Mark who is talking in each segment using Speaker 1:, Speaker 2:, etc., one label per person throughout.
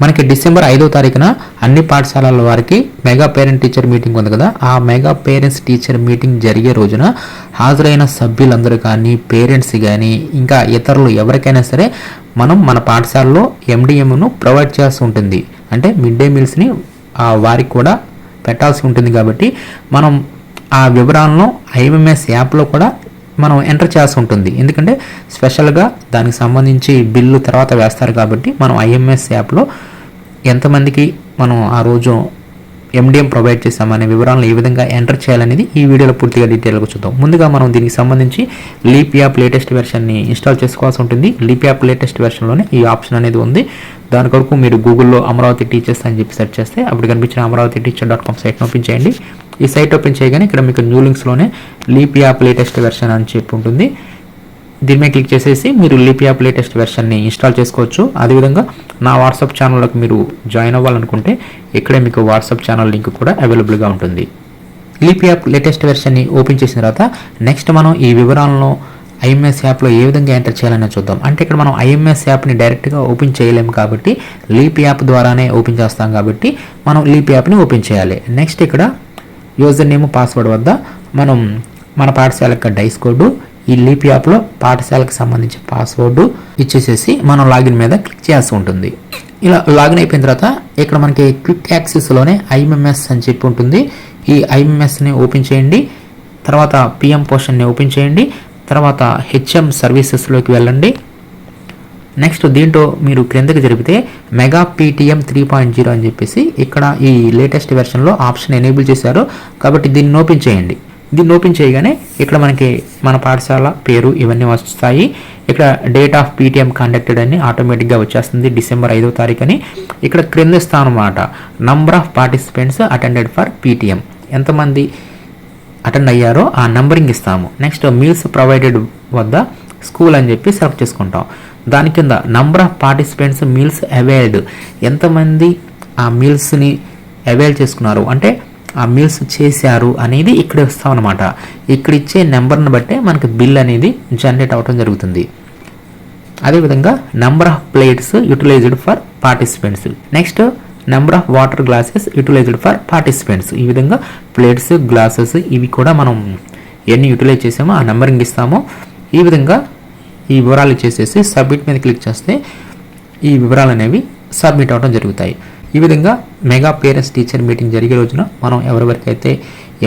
Speaker 1: మనకి డిసెంబర్ ఐదో తారీఖున అన్ని పాఠశాలల వారికి మెగా పేరెంట్ టీచర్ మీటింగ్ ఉంది కదా. ఆ మెగా పేరెంట్స్ టీచర్ మీటింగ్ జరిగే రోజున హాజరైన సభ్యులందరూ కానీ పేరెంట్స్ కానీ ఇంకా ఇతరులు ఎవరికైనా సరే మనం మన పాఠశాలలో ఎండిఎంను ప్రొవైడ్ చేయాల్సి ఉంటుంది. అంటే మిడ్ డే మీల్స్ని వారికి కూడా పెట్టాల్సి ఉంటుంది కాబట్టి మనం ఆ వివరాలను ఐఎంఎస్ యాప్లో కూడా మనం ఎంటర్ చేయాల్సి ఉంటుంది. ఎందుకంటే స్పెషల్గా దానికి సంబంధించి బిల్లు తర్వాత వేస్తారు కాబట్టి మనం ఐఎంఎస్ యాప్లో ఎంతమందికి మనం ఆ రోజు ఎండిఎం ప్రొవైడ్ చేస్తామనే వివరాలను ఏ విధంగా ఎంటర్ చేయాలనేది ఈ వీడియోలో పూర్తిగా డీటెయిల్గా చూద్దాం. ముందుగా మనం దీనికి సంబంధించి లీప్ యాప్ లేటెస్ట్ వెర్షన్ని ఇన్స్టాల్ చేసుకోవాల్సి ఉంటుంది. లీప్ యాప్ లేటెస్ట్ వెర్షన్లోనే ఈ ఆప్షన్ అనేది ఉంది. దాని కొరకు మీరు గూగుల్లో అమరావతి టీచర్స్ అని చెప్పి సెర్చ్ చేస్తే అప్పుడు కనిపించిన Amaravati teacher dot com site open చేయండి. ఈ సైట్ ఓపెన్ చేయగానే ఇక్కడ మీకు న్యూ లింక్స్లోనే లీప్ యాప్ లేటెస్ట్ వెర్షన్ అని చెప్పి ఉంటుంది. దీని మీద క్లిక్ చేసేసి మీరు లిపి యాప్ లేటెస్ట్ వెర్షన్ని ఇన్స్టాల్ చేసుకోవచ్చు. అదేవిధంగా నా వాట్సాప్ ఛానల్లోకి మీరు జాయిన్ అవ్వాలనుకుంటే ఇక్కడే మీకు వాట్సాప్ ఛానల్ లింక్ కూడా అవైలబుల్గా ఉంటుంది. లిపి యాప్ లేటెస్ట్ వెర్షన్ని ఓపెన్ చేసిన తర్వాత నెక్స్ట్ మనం ఈ వివరాలను ఐఎంఎస్ యాప్లో ఏ విధంగా ఎంటర్ చేయాలని చూద్దాం. అంటే ఇక్కడ మనం ఐఎంఎస్ యాప్ని డైరెక్ట్గా ఓపెన్ చేయలేము కాబట్టి లీప్ యాప్ ద్వారానే ఓపెన్ చేస్తాం కాబట్టి మనం లీప్ యాప్ని ఓపెన్ చేయాలి. నెక్స్ట్ ఇక్కడ యూజర్ నేమ్ పాస్వర్డ్ వద్ద మనం మన పాఠశాల యొక్క డైస్ కోడ్ ఈ లీప్ యాప్లో పాఠశాలకు సంబంధించిన పాస్వర్డ్ ఇచ్చేసేసి మనం లాగిన్ మీద క్లిక్ చేయాల్సి ఉంటుంది. ఇలా లాగిన్ అయిపోయిన తర్వాత ఇక్కడ మనకి క్విక్ యాక్సెస్లోనే ఐఎంఎస్ అని చెప్పి ఉంటుంది. ఈ ఐఎంఎస్ని ఓపెన్ చేయండి. తర్వాత పిఎం పోర్షన్ని ఓపెన్ చేయండి. తర్వాత హెచ్ఎం సర్వీసెస్లోకి వెళ్ళండి. నెక్స్ట్ దీంట్లో మీరు క్రిందకి జరిపితే mega PTM three point zero అని చెప్పేసి ఇక్కడ ఈ లేటెస్ట్ వెర్షన్లో ఆప్షన్ ఎనేబుల్ చేశారు. కాబట్టి దీన్ని ఓపెన్ చేయండి. దీన్ని ఓపెన్ చేయగానే ఇక్కడ మనకి మన పాఠశాల పేరు ఇవన్నీ వస్తాయి. ఇక్కడ డేట్ ఆఫ్ పీటీఎం కండక్టెడ్ అని ఆటోమేటిక్గా వచ్చేస్తుంది డిసెంబర్ ఐదో తారీఖు అని ఇక్కడ క్రింద స్థానం అనమాట number of participants attended for PTM ఎంతమంది అటెండ్ అయ్యారో ఆ నంబరింగ్ ఇస్తాము. నెక్స్ట్ మీల్స్ ప్రొవైడెడ్ వద్ద స్కూల్ అని చెప్పి సెలెక్ట్ చేసుకుంటాం. దాని కింద number of participants meals availed ఎంతమంది ఆ మీల్స్ని అవైల్ చేసుకున్నారు? అంటే ఆ మీల్స్ చేశారు అనేది ఇక్కడే వస్తాం అనమాట ఇక్కడ ఇచ్చే నెంబర్ని బట్టే మనకి బిల్ అనేది జనరేట్ అవ్వడం జరుగుతుంది. అదేవిధంగా number of plates utilised for participants next number of water glasses utilised for participants ఈ విధంగా ప్లేట్స్ గ్లాసెస్ ఇవి కూడా మనం ఎన్ని యూటిలైజ్ చేసామో ఆ నెంబరింగ్ ఇస్తామో. ఈ విధంగా ఈ వివరాలు చేసేసి సబ్మిట్ మీద క్లిక్ చేస్తే ఈ వివరాలు అనేవి సబ్మిట్ అవ్వడం జరుగుతాయి. ఈ విధంగా మెగా పేరెంట్స్ టీచర్ మీటింగ్ జరిగే రోజున మనం ఎవరెవరికైతే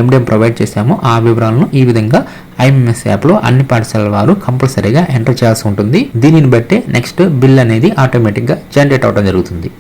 Speaker 1: ఎండిఎం ప్రొవైడ్ చేశామో ఆ వివరాలను ఈ విధంగా ఐఎంఎస్ యాప్లో అన్ని పాఠశాలల వారు కంపల్సరీగా ఎంటర్ చేయాల్సి ఉంటుంది. దీనిని బట్టి నెక్స్ట్ బిల్ అనేది ఆటోమేటిక్గా జనరేట్ అవ్వడం జరుగుతుంది.